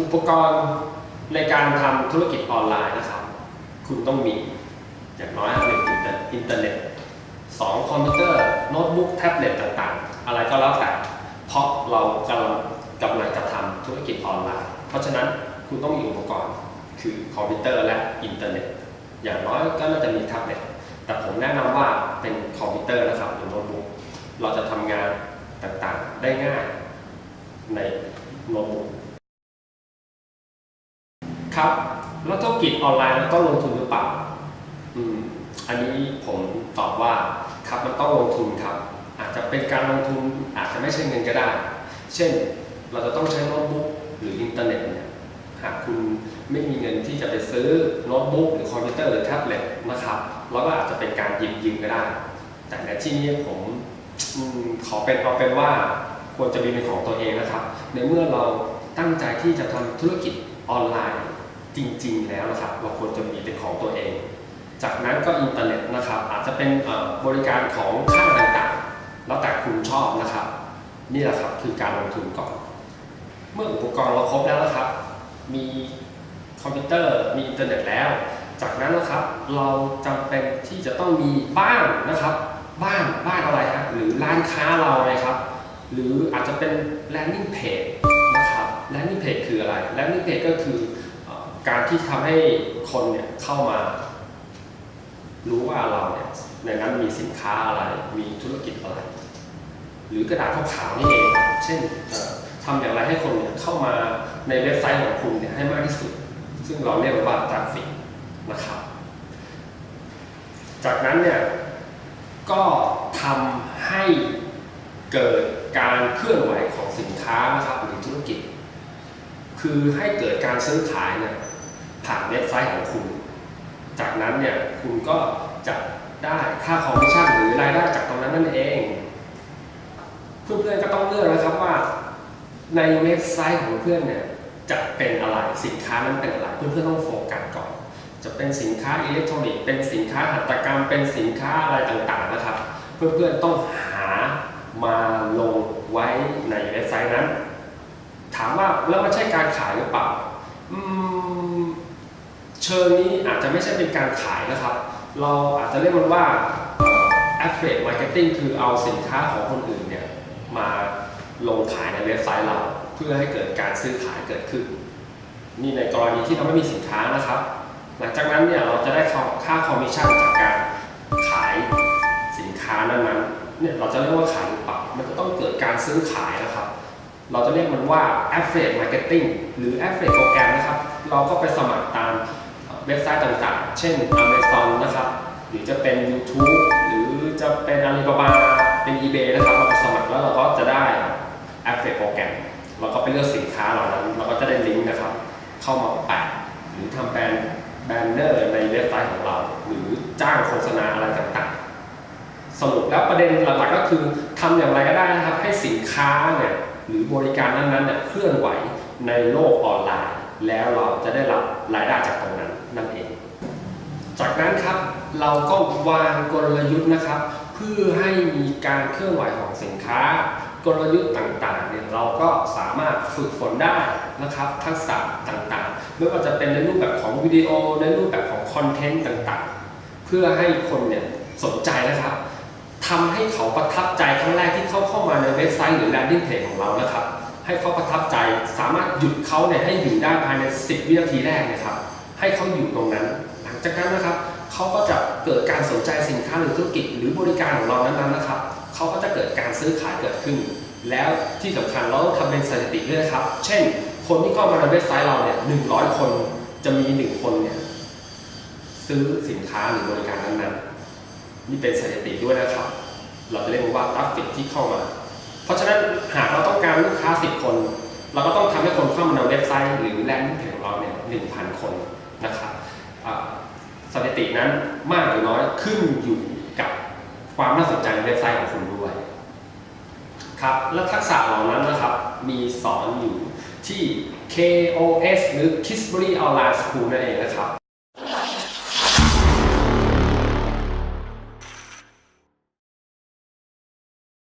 อุปกรณ์ในการทำธุรกิจออนไลน์นะครับ คุณต้องมีอย่างน้อยหนึ่งอินเทอร์อินเทอร์เน็ตสองคอมพิวเตอร์โน้ตบุ๊กแท็บเล็ตต่างๆ อะไรก็แล้วแต่ เพราะเรากำลังกำลังจะทำธุรกิจออนไลน์ เพราะฉะนั้นคุณต้องมีอุปกรณ์คือคอมพิวเตอร์และอินเทอร์เน็ตอย่างน้อยก็น่าจะมีแท็บเล็ตแต่ผมแนะนำว่าเป็นคอมพิวเตอร์นะครับหรือโน้ตบุ๊กเราจะทำงานต่างๆ ได้ง่ายในโน้ตบุ๊ก ครับ แล้วธุรกิจออนไลน์มันต้องลงทุนหรือเปล่าอืมอันนี้ผมตอบว่าครับมันต้องลงทุนครับ อาจจะเป็นการลงทุนอาจจะไม่ใช่เงินก็ได้ เช่นเราจะต้องใช้โน้ตบุ๊กหรืออินเทอร์เน็ตเนี่ยหากคุณไม่มีเงินที่จะไปซื้อโน้ตบุ๊กหรือคอมพิวเตอร์หรือแท็บเล็ตนะครับเราก็อาจจะเป็นการยืมยืมก็ได้ แต่ในที่นี้ผมขอเป็นเอาเป็นว่าควรจะมีเป็นของตัวเองนะครับ ในเมื่อเราตั้งใจที่จะทำธุรกิจออนไลน์ จริง ๆ แล้วนะครับเราควรจะมีเป็นของตัวเอง จากนั้นก็อินเทอร์เน็ตนะครับ อาจจะเป็นบริการของค่ายต่างๆ แล้วแต่คุณชอบนะครับ นี่แหละครับคือการลงทุนก่อน เมื่ออุปกรณ์เราครบแล้วนะครับ มีคอมพิวเตอร์ มีอินเทอร์เน็ตแล้ว จากนั้นนะครับเราจำเป็นที่จะต้องมีบ้านนะครับ บ้านบ้านอะไรฮะหรือร้านค้าเรานะครับ หรืออาจจะเป็น landing page นะครับ landing page คืออะไร landing page ก็คือ การที่ทำให้คนเนี่ยเข้ามารู้ว่าเราเนี่ยในนั้นมีสินค้าอะไร มีธุรกิจอะไร หรือกระดาษขาวๆนี่เองเช่นเอ่อทำอย่างไรให้คนเนี่ยเข้ามาในเว็บไซต์ของคุณเนี่ยให้มากที่สุด ซึ่งเราเรียกว่าทราฟฟิกนะครับ จากนั้นเนี่ยก็ทำให้เกิดการเคลื่อนไหวของสินค้านะครับหรือธุรกิจ คือให้เกิดการซื้อขายเนี่ย ผ่านเว็บไซต์ของคุณ จากนั้นเนี่ยคุณก็จะได้ค่าคอมมิชชั่นหรือรายได้จากตรงนั้นนั่นเอง เพื่อนๆก็ต้องเลือกนะครับว่า ในเว็บไซต์ของเพื่อนเนี่ยจะเป็นอะไรสินค้านั้นเป็นอะไรเพื่อนๆต้องโฟกัสก่อน จะเป็นสินค้าอิเล็กทรอนิกส์เป็นสินค้าหัตถกรรมเป็นสินค้าอะไรต่างๆนะครับ เพื่อนๆต้องหามาลงไว้ในเว็บไซต์นั้น ถามว่าแล้วมันใช่การขายหรือเปล่า อืม เชิงนี้อาจจะไม่ใช่เป็นการขายนะครับ เราอาจจะเรียกมันว่า affiliate marketing คือเอาสินค้าของคนอื่นเนี่ยมาลงขายในเว็บไซต์เราเพื่อให้เกิดการซื้อขายเกิดขึ้น นี่ในกรณีที่เราไม่มีสินค้านะครับ หลังจากนั้นเนี่ยเราจะได้ค่าคอมมิชชั่นจากการขายสินค้านั้นๆเนี่ยเราจะเรียกว่าขายหรือเปล่ามันจะต้องเกิดการซื้อขายนะครับ เราจะเรียกมันว่า affiliate marketing หรือ affiliate โปรแกรมนะครับ เราก็ไปสมัคร เว็บไซต์ต่างๆ เช่น Amazon นะครับ หรือจะเป็น YouTube หรือจะเป็น Alibaba เป็น eBay นะครับเราสมัครแล้วเราก็จะได้ affiliate โปรแกรมเราก็ไปเลือกสินค้าเหล่านั้น เราก็จะได้ลิงก์นะครับ เข้ามาแปะหรือทำแบรนด์แบนเนอร์ในเว็บไซต์ของเรา หรือจ้างโฆษณาอะไรต่างๆ สรุปแล้วประเด็นหลักๆก็คือทำอย่างไรก็ได้นะครับให้สินค้าเนี่ยหรือบริการนั้นๆเนี่ยเคลื่อนไหวในโลกออนไลน์ แล้วเราจะได้รับรายได้จากตรงนั้นนั่นเอง จากนั้นครับเราก็วางกลยุทธ์นะครับ เพื่อให้มีการเคลื่อนไหวของสินค้า กลยุทธ์ต่างๆเนี่ยเราก็สามารถฝึกฝนได้นะครับทักษะต่างๆ ไม่ว่าจะเป็นในรูปแบบของวิดีโอในรูปแบบของคอนเทนต์ต่างๆ เพื่อให้คนเนี่ยสนใจนะครับทำให้เขาประทับใจครั้งแรกที่เขาเข้ามาในเว็บไซต์หรือ landing page ของเรานะครับ ให้เขาประทับใจสามารถหยุดเขาเนี่ยให้อยู่ได้ภายใน 10 วินาทีแรกนะครับ ให้เขาอยู่ตรงนั้น หลังจากนั้นนะครับเขาก็จะเกิดการสนใจสินค้าหรือธุรกิจหรือบริการของเรานั้นๆนะครับเขาก็จะเกิดการซื้อขายเกิดขึ้น แล้วที่สำคัญเราต้องทำเป็นสถิติด้วยนะครับ เช่น คนที่เข้ามาในเว็บไซต์เราเนี่ย100คนจะมี1คนเนี่ยซื้อสินค้าหรือบริการนั้นๆนี่เป็นสถิติด้วยนะครับ เราจะเรียกว่าทราฟฟิกที่เข้ามา เพราะฉะนั้นหากเราต้องการลูกค้า 10 คน เราก็ต้องทำให้คนเข้ามาในเว็บไซต์ หรือแลนดิ้งเพจของเราเนี่ย1,000คนนะครับสถิตินั้นมากหรือน้อยขึ้นอยู่กับความน่าสนใจในเว็บไซต์ของคุณด้วยครับและทักษะเหล่านั้นนะครับมีสอนอยู่ที่ KOS หรือ Kisbury Online School นั่นเองนะครับ